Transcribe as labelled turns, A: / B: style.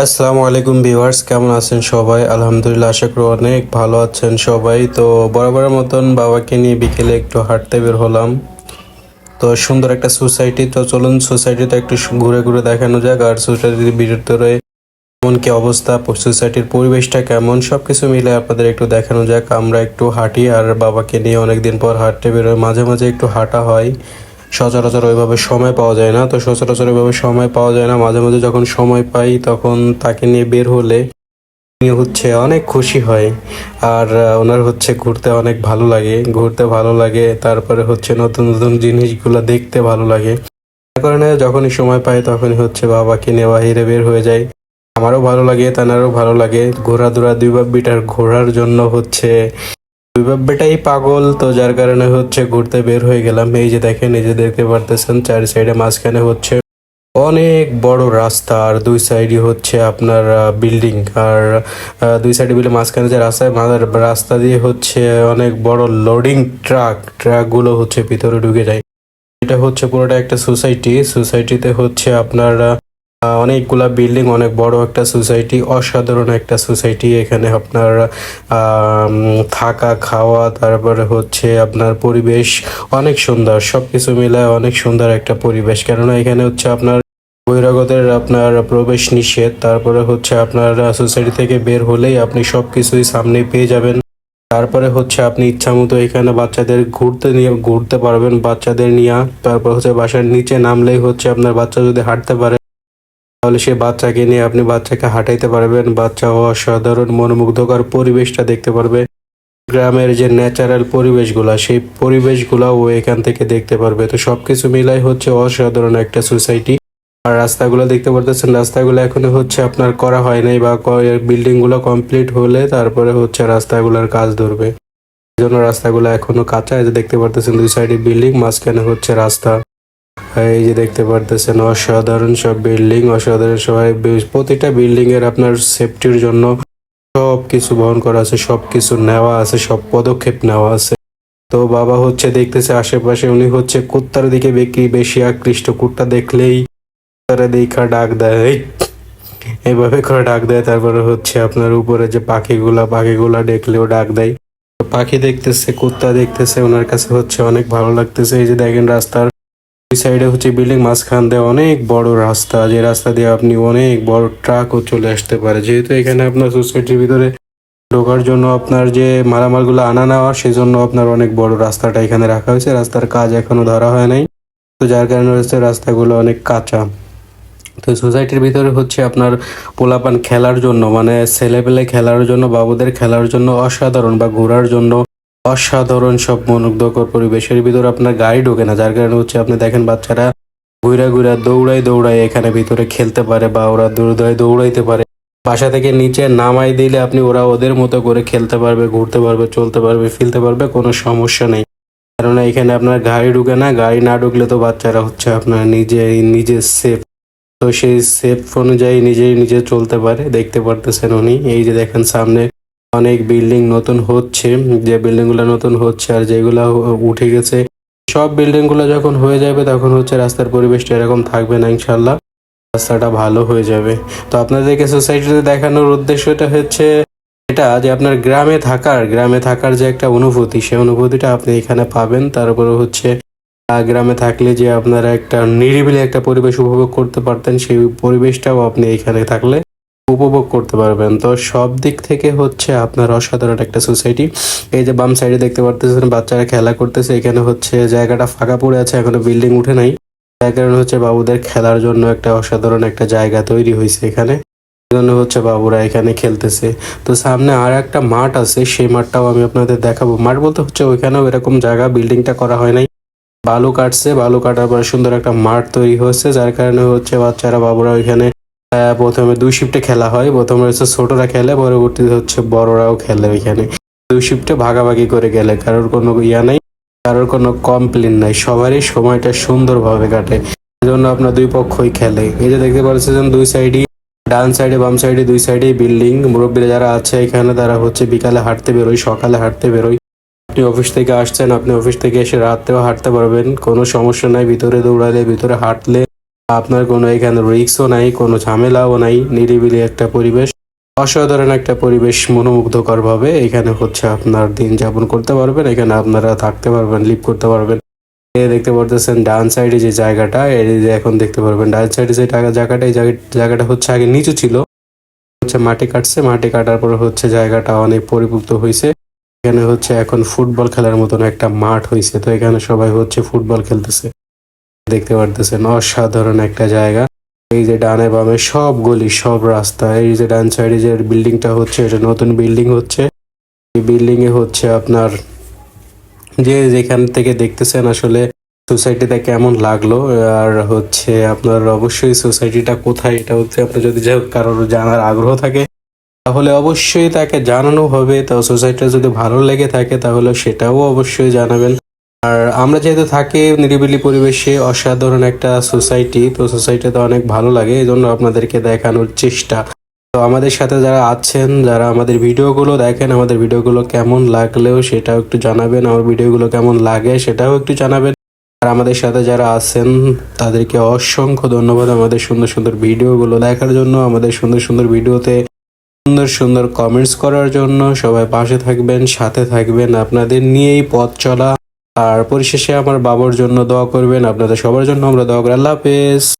A: আসসালামু আলাইকুম ভিউয়ার্স, কেমন আছেন সবাই? আলহামদুলিল্লাহ, আশা করি অনেক ভালো আছেন সবাই। তো বরাবরের মতন বাবাকে নিয়ে বিকেলে একটু হাঁটতে বের হলাম। তো সুন্দর একটা সোসাইটি, তো চলুন সোসাইটিতে একটু ঘুরে ঘুরে দেখানো যাক। আর সোসাইটির ভিতরে কেমন কি অবস্থা, সোসাইটির পরিবেশটা কেমন সব কিছু মিলে আপনাদের একটু দেখানো যাক। আমরা একটু হাঁটি আর বাবাকে নিয়ে অনেকদিন পর হাঁটতে বেরোয় মাঝে মাঝে একটু হাঁটা হয়। সচরাচর ওইভাবে সময় পাওয়া যায় না। তো সচরাচর ওইভাবে সময় পাওয়া যায় না। মাঝে মাঝে যখন সময় পাই, তখন তাকে নিয়ে বের হলে হচ্ছে অনেক খুশি হয়। আর ওনার হচ্ছে ঘুরতে অনেক ভালো লাগে। ঘুরতে ভালো লাগে, তারপরে হচ্ছে নতুন নতুন জিনিসগুলো দেখতে ভালো লাগে। কারণে যখনই সময় পাই, তখনই হচ্ছে বাবাকে নিয়ে বাহিরে বের হয়ে যায় আমারও ভালো লাগে, তানারও ভালো লাগে। ঘোরা দুই বাব্বিটার ঘোরার জন্য হচ্ছে দুই বাব্বিটাই পাগল তো যার কারণে হচ্ছে ঘুরতে বের হয়ে গেলাম। এই যে দেখেন যে দেখতে পারতেছেন, চারি সাইডে মাঝখানে হচ্ছে অনেক বড় রাস্তা, আর দুই সাইডই হচ্ছে আপনার বিল্ডিং। আর দুই সাইডে বিল্ডিং, মাঝখানে যে রাস্তা মাঝের রাস্তা দিয়ে হচ্ছে অনেক বড় লোডিং ট্রাক ট্রাকগুলো হচ্ছে ভিতরে ঢুকে যায়। এটা হচ্ছে পুরোটা একটা সোসাইটি সোসাইটিতে হচ্ছে আপনার অনেকগুলা বিল্ডিং অনেক বড় একটা সোসাইটি অসাধারণ একটা সোসাইটি এখানে আপনার থাকা, খাওয়া, তারপরে হচ্ছে আপনার পরিবেশ অনেক সুন্দর, সবকিছু মিলায় অনেক সুন্দর একটা পরিবেশ। কেননা এখানে হচ্ছে আপনার বহিরাগতের আপনার প্রবেশ নিষেধ, তারপরে হচ্ছে আপনার সোসাইটি থেকে বের হলেই আপনি সবকিছুই সামনে পেয়ে যাবেন। তারপরে হচ্ছে আপনি ইচ্ছা মতো এখানে বাচ্চাদের ঘুরতে নিয়ে, ঘুরতে পারবেন বাচ্চাদের নিয়ে। তারপর হচ্ছে বাসার নিচে নামলেই হচ্ছে আপনার বাচ্চা যদি হাঁটতে পারে তাহলে সে বাচ্চাকে নিয়ে আপনি বাচ্চাকে হাঁটাইতে পারবেন। বাচ্চা অসাধারণ, মনোমুগ্ধকর পরিবেশটা দেখতে পারবে। গ্রামের যে ন্যাচারাল পরিবেশগুলা, সেই পরিবেশগুলা ও এখান থেকে দেখতে পারবে। তো সবকিছু মিলাই হচ্ছে অসাধারণ একটা সোসাইটি আর রাস্তাগুলো দেখতে পারতেছেন, রাস্তাগুলো এখনও হচ্ছে আপনার করা হয় নাই বা বিল্ডিংগুলো কমপ্লিট হলে তারপরে হচ্ছে রাস্তাগুলোর কাজ ধরবে। এই জন্য রাস্তাগুলো এখনও কাঁচা দেখতে পারতেছেন দুই সাইডে বিল্ডিং মাঝখানে হচ্ছে রাস্তা। এই যে দেখতে পারতেছেন অসাধারণ সব বিল্ডিং অসাধারণ সবাই প্রতিটা বিল্ডিং এর আপনার সেফটির জন্য সব কিছু বহন করা আছে সব কিছু নেওয়া আছে সব পদক্ষেপ নেওয়া আছে। তো বাবা হচ্ছে দেখতেছে আশেপাশে উনি হচ্ছে কুত্তার দিকে বেশি বেশি আকৃষ্ট। কুত্তা দেখলেই তারা দেখা ডাক দেয়। এই, এইভাবে করে ডাক দেয়। তারপরে হচ্ছে আপনার উপরে যে পাখিগুলা পাখিগুলা দেখলেও ডাক দেয়। পাখি দেখতেছে কুত্তা দেখতেছে ওনার কাছে হচ্ছে অনেক ভালো লাগতেছে। এই যে দেখেন রাস্তার দুই সাইডে হচ্ছে বিল্ডিং, মাঝখান দিয়ে অনেক বড় রাস্তা। যে রাস্তা দিয়ে আপনি অনেক বড় ট্রাকও চলে আসতে পারে। যেহেতু এখানে আপনার সোসাইটির ভিতরে ঢোকার জন্য আপনার যে মালামালগুলো আনা নেওয়া, সেজন্য আপনার অনেক বড় রাস্তাটা এখানে রাখা হয়েছে। রাস্তার কাজ এখনও ধরা হয় নাই। তো যার কারণে হচ্ছে রাস্তাগুলো অনেক কাঁচা। তো সোসাইটির ভিতরে হচ্ছে আপনার পোলাপান খেলার জন্য মানে ছেলেপেলে খেলার জন্য, বাবুদের খেলার জন্য অসাধারণ বা ঘোরার জন্য অসাধারণ সব মনোগ্ধকর পরিবেশের ভিতরে আপনার গাড়ি ঢোকে না, যার কারণে হচ্ছে আপনি দেখেন বাচ্চারা ঘুরা ঘুরা দৌড়াই দৌড়াই এখানে ভিতরে খেলতে পারে বা ওরা দৌড়াই দৌড়াইতে পারে। বাসা থেকে নিচে নামাই দিলে আপনি ওরা ওদের মতো করে খেলতে পারবে, ঘুরতে পারবে, চলতে পারবে ফিলতে পারবে, কোনো সমস্যা নেই। কেননা এখানে আপনার গাড়ি ঢুকে না, গাড়ি না ঢুকলে তো বাচ্চারা হচ্ছে আপনার নিজে নিজে সেফ তো সেই সেফ অনুযায়ী নিজেই নিজে চলতে পারে, দেখতে পারতেছেন উনি। এই যে দেখেন সামনে অনেক বিল্ডিং নতুন হচ্ছে, যে বিল্ডিংগুলো নতুন হচ্ছে আর যেগুলো উঠে গেছে, সব বিল্ডিংগুলো যখন হয়ে যাবে তখন হচ্ছে রাস্তার পরিবেশটা এরকম থাকবে না ইনশাল্লাহ রাস্তাটা ভালো হয়ে যাবে। তো আপনাদেরকে সোসাইটিতে দেখানোর উদ্দেশ্যটা হচ্ছে এটা যে আপনার গ্রামে থাকার গ্রামে থাকার যে একটা অনুভূতি সেই অনুভূতিটা আপনি এখানে পাবেন। তারপরে হচ্ছে গ্রামে থাকলে যে আপনারা একটা নিরিবিলি একটা পরিবেশ উপভোগ করতে পারতেন, সেই পরিবেশটাও আপনি এখানে থাকলে উপভোগ করতে পারবেন। তো সব দিক থেকে হচ্ছে আপনার অসাধারণ একটা সোসাইটি। এই যে বাম সাইডে দেখতে পারতেছেন, বাচ্চারা খেলা করতেছে। এখানে হচ্ছে জায়গাটা ফাঁকা পড়ে আছে, এখনও বিল্ডিং উঠে নাই। যার কারণে হচ্ছে বাবুদের খেলার জন্য একটা অসাধারণ একটা জায়গা তৈরি হয়েছে এখানে। জন্য হচ্ছে বাবুরা এখানে খেলতেছে। তো সামনে আর একটা মাঠ আছে, সেই মাঠটাও আমি আপনাদের দেখাবো। মাঠ বলতে হচ্ছে ওইখানেও এরকম জায়গা, বিল্ডিংটা করা হয় নাই। বালু কাটছে, বালু কাটার পর সুন্দর একটা মাঠ তৈরি হচ্ছে যার কারণে হচ্ছে বাচ্চারা, বাবুরা ওইখানে প্রথমে দুই শিফটে খেলা হয়। প্রথমে হচ্ছে ছোটরা খেলে, পরবর্তীতে হচ্ছে বড়রাও খেলে ওইখানে। দুই শিফটে ভাগাভাগি করে গেলে কারোর কোনো ইয়া নাই, কারোর কোনো কমপ্লেন নাই। সবারই সময়টা সুন্দরভাবে কাটে। এই জন্য আপনার দুই পক্ষই খেলে। এই যে দেখতে পাচ্ছেন, দুই সাইডই ডান সাইডে বাম সাইডে দুই সাইডেই বিল্ডিং মুরব্বীরা যারা আছে এখানে, তারা হচ্ছে বিকালে হাঁটতে বেরোয়, সকালে হাঁটতে বেরোয়। আপনি অফিস থেকে আসছেন, আপনি অফিস থেকে এসে রাতেও হাঁটতে পারবেন, কোনো সমস্যা নাই। ভিতরে দৌড়ালে, ভিতরে হাঁটলে আপনার কোনো এখানে রিক্সও নাই, কোনো ঝামেলাও নাই, নিরিবিলি একটা পরিবেশ, অসাধারণ একটা পরিবেশ মনোমুগ্ধকর ভাবে এখানে হচ্ছে আপনার দিন যাপন করতে পারবেন, এখানে আপনারা থাকতে পারবেন লিভ করতে পারবেন। দেখতে পারতেছেন ডান সাইডে যে জায়গাটা এখন দেখতে পারবেন ডান সাইডে যে জায়গাটা, এই জায়গা- জায়গাটা হচ্ছে আগে নিচু ছিল। হচ্ছে মাটি কাটছে মাটি কাটার পর হচ্ছে জায়গাটা অনেক পরিপুক্ত হয়েছে। এখানে হচ্ছে এখন ফুটবল খেলার মতন একটা মাঠ হয়েছে, তো এখানে সবাই হচ্ছে ফুটবল খেলতেছে। দেখতে পারতেছেন, অসাধারণ একটা জায়গা। এই যে ডানে বামে সব গলি, সব রাস্তা, এই যে ডান সাইডে যে বিল্ডিংটা হচ্ছে, এটা নতুন বিল্ডিং হচ্ছে। এই বিল্ডিং এ হচ্ছে আপনার, যে যেখান থেকে দেখতেছেন আসলে সোসাইটিটা কেমন লাগল, আর হচ্ছে আপনার অবশ্যই সোসাইটিটা কোথায়, এটা হচ্ছে আপনার যদি যাই হোক কারোর জানার আগ্রহ থাকে, তাহলে অবশ্যই তাকে জানানো হবে। তো সোসাইটিটা যদি ভালো লেগে থাকে, তাহলে সেটাও অবশ্যই জানাবেন। আর আমরা যেহেতু থাকি নিরিবিলি পরিবেশে, অসাধারণ একটা সোসাইটি তো সোসাইটিতে অনেক ভালো লাগে এই জন্য আপনাদেরকে দেখানোর চেষ্টা। তো আমাদের সাথে যারা আছেন, যারা আমাদের ভিডিওগুলো দেখেন, আমাদের ভিডিওগুলো কেমন লাগলেও সেটাও একটু জানাবেন, আমার ভিডিওগুলো কেমন লাগে সেটাও একটু জানাবেন। আর আমাদের সাথে যারা আছেন, তাদেরকে অসংখ্য ধন্যবাদ আমাদের সুন্দর সুন্দর ভিডিওগুলো দেখার জন্য, আমাদের সুন্দর সুন্দর ভিডিওতে সুন্দর সুন্দর কমেন্টস করার জন্য। সবাই পাশে থাকবেন, সাথে থাকবেন, আপনাদের নিয়েই পথ চলা। আর পরিশেষে আমার বাবার জন্য দোয়া করবেন। আপনাদের সবার জন্য আমরা দোয়া করি। আল্লাহ হাফেজ।